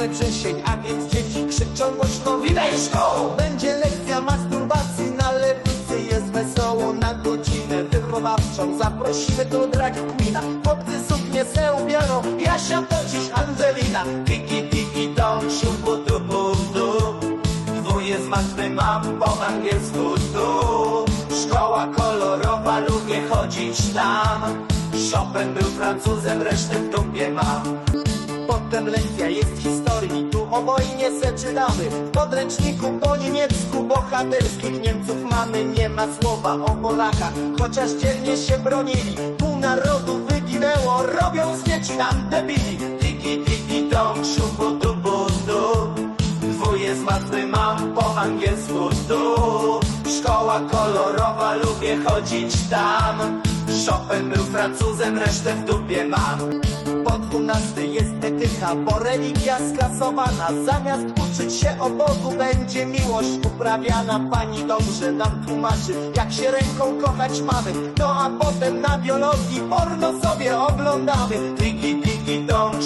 Mamy wrzesień, a więc dzieci krzyczą głośno. Witaj szkoło! Będzie lekcja masturbacji na lewicy. Jest wesoło na godzinę wychowawczą. Zaprosimy tu drag queena. Chłopcy suknie se ubiorą. Jasia to dziś Angelina. Tiki tiki dom, szubu du bu du. Dwóje z matmy mam po angielsku tu. Szkoła kolorowa, lubię chodzić tam. Chopin był Francuzem, resztę w dupie mam Potem lekcja jest historii, tu o wojnie se czytamy. W podręczniku po niemiecku bohaterskich Niemców mamy, nie ma słowa o Polakach Chociaż dzielnie się bronili, pół narodu wyginęło Robią z dzieci nam debili. Tiki tiki dom, szubu du bu du. Dwóje z matmy mam po angielsku tu Szkoła kolorowa, lubię chodzić tam. Chopin był Francuzem, resztę w dupie mam Po dwunasty jest etyka, bo religia sklasowana. Zamiast uczyć się o Bogu, będzie miłość uprawiana. Pani dobrze nam tłumaczy, jak się ręką kochać mamy. No a potem na biologii porno sobie oglądamy. Tiki tiki dom,